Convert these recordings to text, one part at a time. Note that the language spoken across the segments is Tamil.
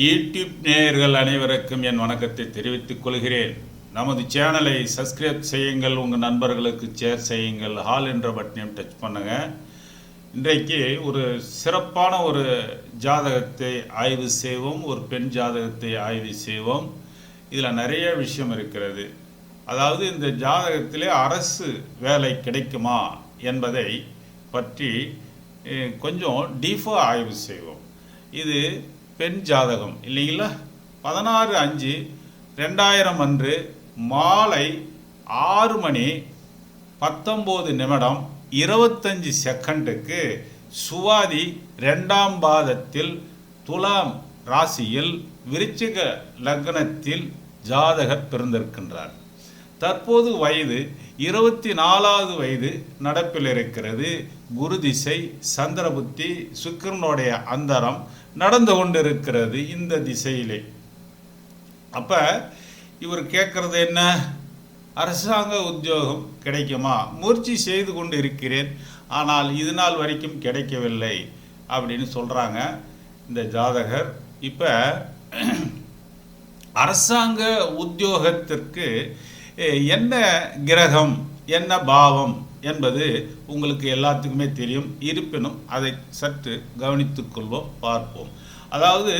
யூடியூப் நேயர்கள் அனைவருக்கும் என் வணக்கத்தை தெரிவித்துக் கொள்கிறேன். நமது சேனலை சப்ஸ்கிரைப் செய்யுங்கள் உங்கள் நண்பர்களுக்கு ஷேர் செய்யுங்கள் ஹால் என்ற பட்டனையும் டச் பண்ணுங்க. இன்றைக்கு ஒரு சிறப்பான ஒரு ஜாதகத்தை ஆய்வு செய்வோம் ஒரு பெண் ஜாதகத்தை ஆய்வு செய்வோம். இதில் நிறைய விஷயம் இருக்கிறது. அதாவது இந்த ஜாதகத்திலே அரசு வேலை கிடைக்குமா என்பதை பற்றி கொஞ்சம் டீஃபாக ஆய்வு செய்வோம். இது பெண் ஜாதகம். இல்லைங்களா? பதினாறு அஞ்சு ரெண்டாயிரம் அன்று மாலை ஆறு மணி பத்தொம்போது நிமிடம் இருபத்தஞ்சு செகண்டுக்கு சுவாதி ரெண்டாம் பாதத்தில் துலாம் ராசியில் விருச்சிக லக்னத்தில் ஜாதகர் பிறந்திருக்கின்றார். தற்போது வயது இருபத்தி நாலாவது வயது நடப்பில் இருக்கிறது குரு திசை சந்திரபுத்தி சுக்கரனுடைய அந்தரம் நடந்து கொண்டிருக்கிறது இந்த திசையிலே. அப்ப இவர் கேட்கறது என்ன? அரசாங்க உத்தியோகம் கிடைக்குமா? முயற்சி செய்து கொண்டு இருக்கிறேன் ஆனால் இது நாள் வரைக்கும் கிடைக்கவில்லை அப்படின்னு சொல்றாங்க இந்த ஜாதகர். இப்ப அரசாங்க உத்தியோகத்திற்கு என்ன கிரகம் என்ன பாவம் என்பது உங்களுக்கு எல்லாத்துக்குமே தெரியும். இருப்பினும் அதை சற்று கவனித்துக்கொள்வோம் பார்ப்போம். அதாவது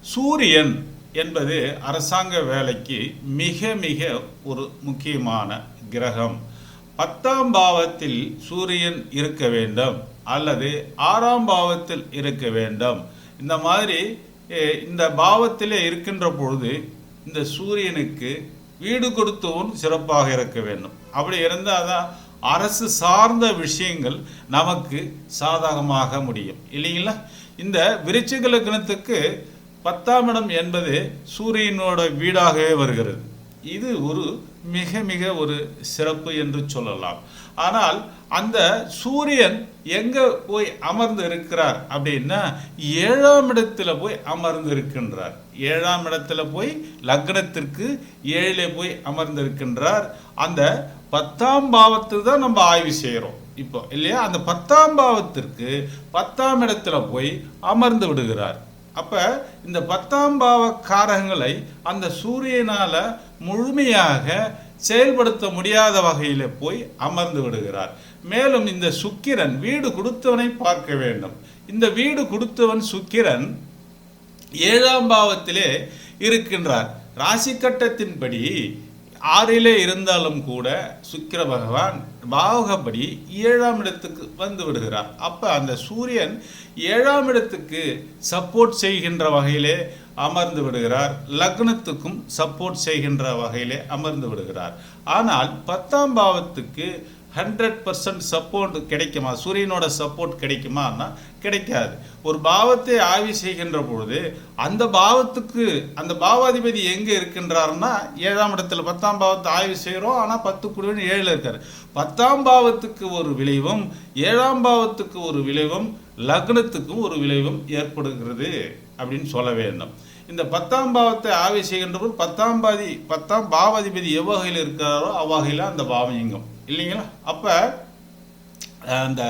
சூரியன் என்பது அரசாங்க வேலைக்கு மிக மிக ஒரு முக்கியமான கிரகம். பத்தாம் பாவத்தில் சூரியன் இருக்க வேண்டும் அல்லது ஆறாம் பாவத்தில் இருக்க வேண்டும். இந்த மாதிரி இந்த பாவத்திலே இருக்கின்ற பொழுது இந்த சூரியனுக்கு வீடு கொடுத்தவன் சிறப்பாக இருக்க வேண்டும். அப்படி இருந்தால் தான் அரசு சார்ந்த விஷயங்கள் நமக்கு சாதகமாக முடியும். இல்லைங்களா? இந்த விருச்சிக லக்னத்துக்கு பத்தாம் இடம் என்பது சூரியனோட வீடாகவே வருகிறது. இது ஒரு மிக மிக ஒரு சிறப்பு என்று சொல்லலாம். ஆனால் அந்த சூரியன் எங்க போய் அமர்ந்து இருக்கிறார் அப்படின்னா ஏழாம் இடத்துல போய் அமர்ந்து இருக்கின்றார். ஏழாம் இடத்துல போய் லக்னத்திற்கு ஏழிலே போய் அமர்ந்து இருக்கின்றார். அந்த பத்தாம் பாவத்தை தான் நம்ம ஆய்வு செய்கிறோம். இப்போ இல்லையா? அந்த பத்தாம் பாவத்திற்கு பத்தாம் இடத்துல போய் அமர்ந்து விடுகிறார். அப்போ இந்த பத்தாம் பாவ காரகங்களை அந்த சூரியனால் முழுமையாக செயல்படுத்த முடியாத வகையில் போய் அமர்ந்து விடுகிறார். மேலும் இந்த சுக்கிரன் வீடு கொடுத்தவனை பார்க்க வேண்டும். இந்த வீடு கொடுத்தவன் சுக்கிரன் ஏழாம் பாவத்திலே இருக்கின்றார். ராசி கட்டத்தின்படி ஆறிலே இருந்தாலும் கூட சுக்கிர பகவான் பாவகப்படி ஏழாம் இடத்துக்கு வந்து விடுகிறார். அப்போ அந்த சூரியன் ஏழாம் இடத்துக்கு சப்போர்ட் செய்கின்ற வகையிலே அமர்ந்து விடுகிறார். லக்னத்துக்கும் சப்போர்ட் செய்கின்ற வகையிலே அமர்ந்து விடுகிறார். ஆனால் பத்தாம் பாவத்துக்கு ஹண்ட்ரட் பர்சன்ட் சப்போர்ட் கிடைக்குமா? சூரியனோட சப்போர்ட் கிடைக்குமான்னா கிடைக்காது. ஒரு பாவத்தை ஆய்வு செய்கின்ற பொழுது அந்த பாவத்துக்கு அந்த பாவாதிபதி எங்கே இருக்கின்றாருன்னா ஏழாம் இடத்துல பத்தாம் பாவத்தை ஆய்வு செய்கிறோம் ஆனால் பத்து குழுவின் ஏழில் இருக்கார். பத்தாம் பாவத்துக்கு ஒரு விளைவும் ஏழாம் பாவத்துக்கு ஒரு விளைவும் லக்னத்துக்கும் ஒரு விளைவும் ஏற்படுகிறது அப்படின்னு சொல்ல வேண்டும். இந்த பத்தாம் பாவத்தை ஆய்வு செய்கின்ற போது பத்தாம் பாதி பத்தாம் பாவாதிபதி எவ்வகையில் இருக்கிறாரோ அவ்வகையில் அந்த பாவம் இயங்கும். இல்லைங்களா? அப்போ அந்த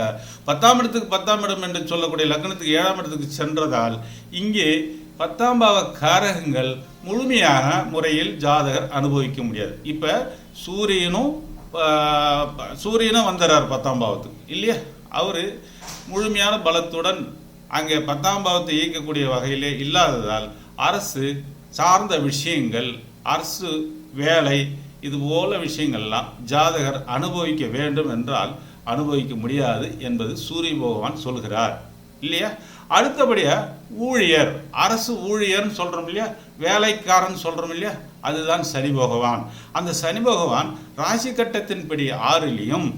பத்தாம் இடத்துக்கு பத்தாம் இடம் என்று சொல்லக்கூடிய லக்னத்துக்கு ஏழாம் இடத்துக்கு சென்றதால் இங்கே பத்தாம் பாவ காரகங்கள் முழுமையான முறையில் ஜாதகர் அனுபவிக்க முடியாது. இப்போ சூரியனும் சூரியனும் வந்துடுறார் பத்தாம் பாவத்துக்கு இல்லையா? அவர் முழுமையான பலத்துடன் அங்கே பத்தாம் பாவத்தை இயக்கக்கூடிய வகையிலே இல்லாததால் அரசு சார்ந்த விஷயங்கள் அரசு வேலை இது போல விஷயங்கள்லாம் ஜாதகர் அனுபவிக்க வேண்டும் என்றால் அனுபவிக்க முடியாது என்பது சூரிய பகவான் சொல்கிறார். இல்லையா? அடுத்தபடியாக ஊழியர் அரசு ஊழியர்னு சொல்கிறோம் இல்லையா? வேலைக்காரன் சொல்கிறோம் இல்லையா? அதுதான் சனி பகவான். அந்த சனி பகவான் ராசி கட்டத்தின்படி ஆறிலையும்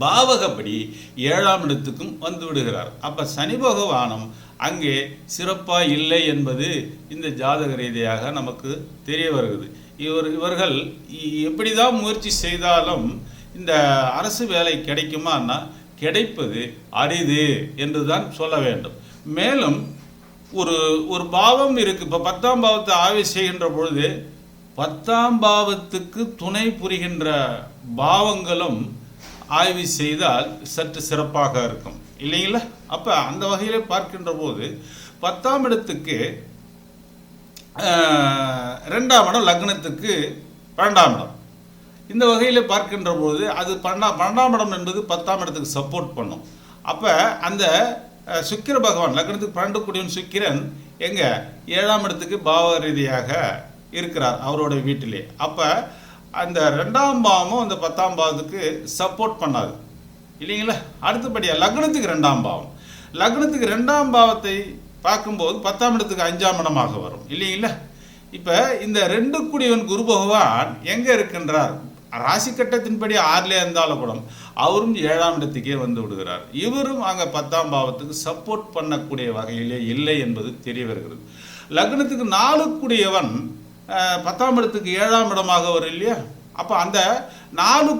பாவகப்படி ஏழாம் இடத்துக்கும் வந்து விடுகிறார். அப்போ சனி பகவானும் அங்கே சிறப்பாக இல்லை என்பது இந்த ஜாதக ரீதியாக நமக்கு தெரிய வருகிறது. இவர் இவர்கள் இ- எப்படிதான் முயற்சி செய்தாலும் இந்த அரசு வேலை கிடைக்குமான்னா கிடைப்பது அரிது என்று தான் சொல்ல வேண்டும். மேலும் ஒரு ஒரு பாவம் இருக்குது இப்போ பத்தாம் பாவத்தை ஆய்வு செய்கின்ற பொழுது பத்தாம் பாவத்துக்கு துணை புரிகின்ற பாவங்களும் ஆய்வு செய்தால் சற்று சிறப்பாக இருக்கும். இல்லைங்களா? அப்போ அந்த வகையில் பார்க்கின்ற போது பத்தாம் இடத்துக்கு ரெண்டாம் இடம் லக்னத்துக்கு பன்னெண்டாம் இடம். இந்த வகையில் பார்க்கின்ற பொழுது அது பன்னெண்டாம் பன்னெண்டாம் இடம் என்பது பத்தாம் இடத்துக்கு சப்போர்ட் பண்ணும். அப்போ அந்த சுக்கிர பகவான் லக்னத்துக்கு பன்னெண்டு கூடியவன் சுக்கிரன் எங்கே? ஏழாம் இடத்துக்கு பாவ ரீதியாக இருக்கிறார் அவரோட வீட்டிலே. அப்போ அந்த ரெண்டாம் பாவமும் அந்த பத்தாம் பாவத்துக்கு சப்போர்ட் பண்ணாது. இல்லைங்களா? அடுத்தபடியாக லக்னத்துக்கு ரெண்டாம் பாவம். லக்னத்துக்கு ரெண்டாம் பாவத்தை பார்க்கும்போது பத்தாம் இடத்துக்கு அஞ்சாம் இடமாக வரும். இல்லைங்களா இப்போ இந்த ரெண்டு குடியவன் குரு பகவான் எங்கே இருக்கின்றார்? ராசி கட்டத்தின்படி ஆறிலே இருந்தாலும் கூட அவரும் ஏழாம் இடத்துக்கே வந்து விடுகிறார். இவரும் அங்கே பத்தாம் பாவத்துக்கு சப்போர்ட் பண்ணக்கூடிய வகையிலே இல்லை என்பது தெரிய வருகிறது. லக்னத்துக்கு நாலு கூடியவன் பத்தாம் இடத்துக்கு ஏழாம் இடமாக வரும் இல்லையா? அப்போ அந்த நாலு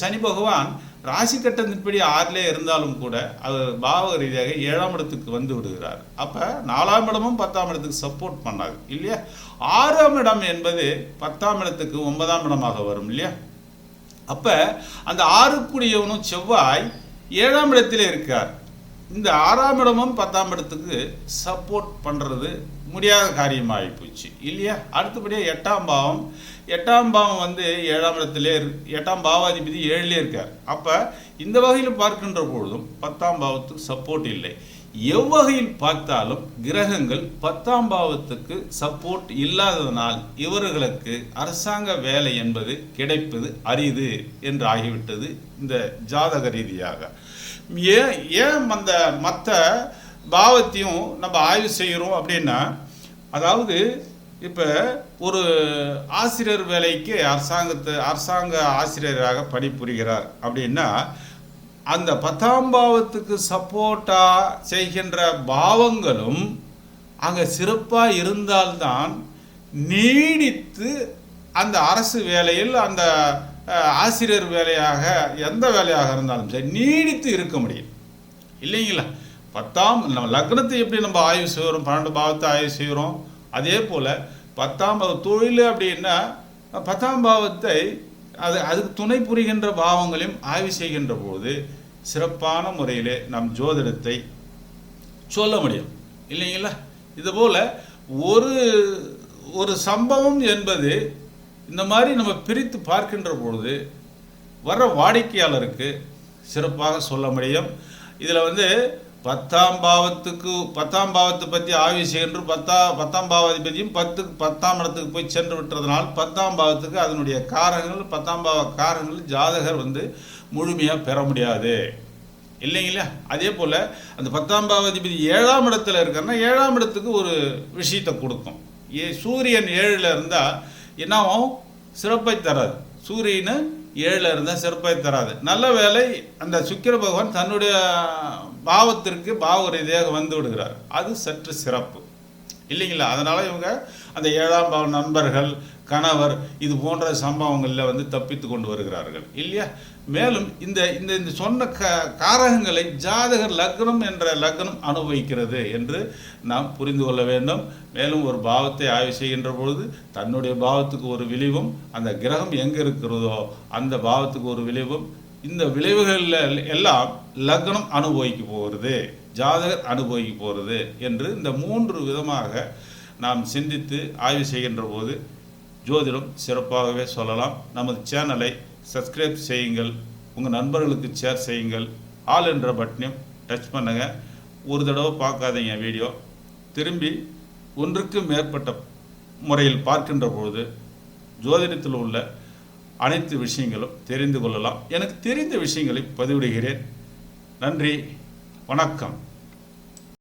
சனி பகவான் ராசி கட்டத்தின்படி ஆறிலே இருந்தாலும் கூட அவர் பாவக ரீதியாக ஏழாம் இடத்துக்கு வந்து விடுகிறார். அப்போ நாலாம் இடமும் பத்தாம் இடத்துக்கு சப்போர்ட் பண்ணாது இல்லையா? ஆறாம் இடம் என்பது பத்தாம் இடத்துக்கு ஒன்பதாம் இடமாக வரும் இல்லையா? அப்போ அந்த ஆறுக்குடியவனும் செவ்வாய் ஏழாம் இடத்திலே இருக்கார். இந்த ஆறாம் இடமும் பத்தாம் இடத்துக்கு சப்போர்ட் பண்ணுறது முடியாத காரியமாகி போச்சு இல்லையா? அடுத்தபடியாக எட்டாம் பாவம் எட்டாம் பாவம் வந்து ஏழாம் இடத்திலே எட்டாம் பாவாதிபதி ஏழுலே இருக்கார். அப்போ இந்த வகையில் பார்க்கின்ற பொழுதும் பத்தாம் பாவத்துக்கு சப்போர்ட் இல்லை. எவ்வகையில் பார்த்தாலும் கிரகங்கள் பத்தாம் பாவத்துக்கு சப்போர்ட் இல்லாததனால் இவர்களுக்கு அரசாங்க வேலை என்பது கிடைப்பது அரிது என்று ஆகிவிட்டது இந்த ஜாதக ரீதியாக. ஏன் ஏன் அந்த மற்ற பாவத்தையும் நம்ம ஆய்வு செய்கிறோம் அப்படின்னா அதாவது இப்போ ஒரு ஆசிரியர் வேலைக்கு அரசாங்கத்தை அரசாங்க ஆசிரியராக பணிபுரிகிறார் அப்படின்னா அந்த பத்தாம் பாவத்துக்கு சப்போர்ட்டாக செய்கின்ற பாவங்களும் அங்கே சிறப்பாக இருந்தால்தான் நீடித்து அந்த அரசு வேலையில் அந்த ஆசிரியர் வேலையாக எந்த வேலையாக இருந்தாலும் சரி நீடித்து இருக்க முடியும். இல்லைங்களா? பத்தாம் நம்ம லக்னத்தை எப்படி நம்ம ஆய்வு செய்கிறோம்? பன்னெண்டு பாவத்தை ஆய்வு செய்கிறோம்? அதே போல் பத்தாம் பாவம் தொழில் அப்படின்னா பத்தாம் பாவத்தை அது அதுக்கு துணை புரிகின்ற பாவங்களையும் ஆய்வு செய்கின்ற போது சிறப்பான முறையிலே நம் ஜோதிடத்தை சொல்ல முடியும். இல்லைங்களா? இதுபோல் ஒரு ஒரு சம்பவம் என்பது இந்த மாதிரி நம்ம பிரித்து பார்க்கின்ற பொழுது வர்ற வாடிக்கையாளருக்கு சிறப்பாக சொல்ல முடியும். இதில் வந்து பத்தாம் பாவத்துக்கு பத்தாம் பாவத்தை பற்றி ஆய்வு செய்கின்ற பத்தா பத்தாம் பாவாதிபதியும் பத்துக்கு பத்தாம் இடத்துக்கு போய் சென்று விட்டுறதுனால் பத்தாம் பாவத்துக்கு அதனுடைய காரணங்கள் பத்தாம் பாவ காரகங்கள் ஜாதகர் வந்து முழுமையாக பெற முடியாது. இல்லைங்களா அதே போல் அந்த பத்தாம் பாவாதிபதி ஏழாம் இடத்துல இருக்காருன்னா ஏழாம் இடத்துக்கு ஒரு விஷயத்தை கொடுக்கும். ஏ சூரியன் ஏழில் இருந்தால் என்னவும் சிறப்பை தராது. சூரியனும் ஏழில் இருந்தால் சிறப்பை தராது. நல்ல வேலை அந்த சுக்கிர பகவான் தன்னுடைய பாவத்திற்கு பாவ ரீதியாக வந்து விடுகிறார். அது சற்று சிறப்பு. இல்லைங்களா? அதனால் இவங்க அந்த ஏழாம் பாவ நண்பர்கள் கணவர் இது போன்ற சம்பவங்களில் வந்து தப்பித்து கொண்டு வருகிறார்கள். இல்லையா? மேலும் இந்த இந்த இந்த சொன்ன க காரகங்களை ஜாதகர் லக்னம் என்ற லக்னம் அனுபவிக்கிறது என்று நாம் புரிந்து கொள்ள வேண்டும். மேலும் ஒரு பாவத்தை ஆய்வு செய்கின்ற பொழுது தன்னுடைய பாவத்துக்கு ஒரு விளைவும் அந்த கிரகம் எங்கே இருக்கிறதோ அந்த பாவத்துக்கு ஒரு விளைவும் இந்த விளைவுகளில் எல்லாம் லக்னம் அனுபவிக்க போகிறது ஜாதகர் அனுபவிக்க போகிறது என்று இந்த மூன்று விதமாக நாம் சிந்தித்து ஆய்வு செய்கின்ற போது ஜோதிடம் சிறப்பாகவே சொல்லலாம். நமது சேனலை சப்ஸ்கிரைப் செய்யுங்கள். உங்கள் நண்பர்களுக்கு ஷேர் செய்யுங்கள். ஆல் என்ற பட்டனையும் டச் பண்ணுங்க. ஒரு தடவை பார்க்காதீங்க வீடியோ திரும்பி ஒன்றுக்கு மேற்பட்ட முறையில் பார்க்கின்ற பொழுது ஜோதிடத்தில் உள்ள அனைத்து விஷயங்களும் தெரிந்து கொள்ளலாம். எனக்கு தெரிந்த விஷயங்களை பதிவிடுகிறேன். நன்றி. வணக்கம்.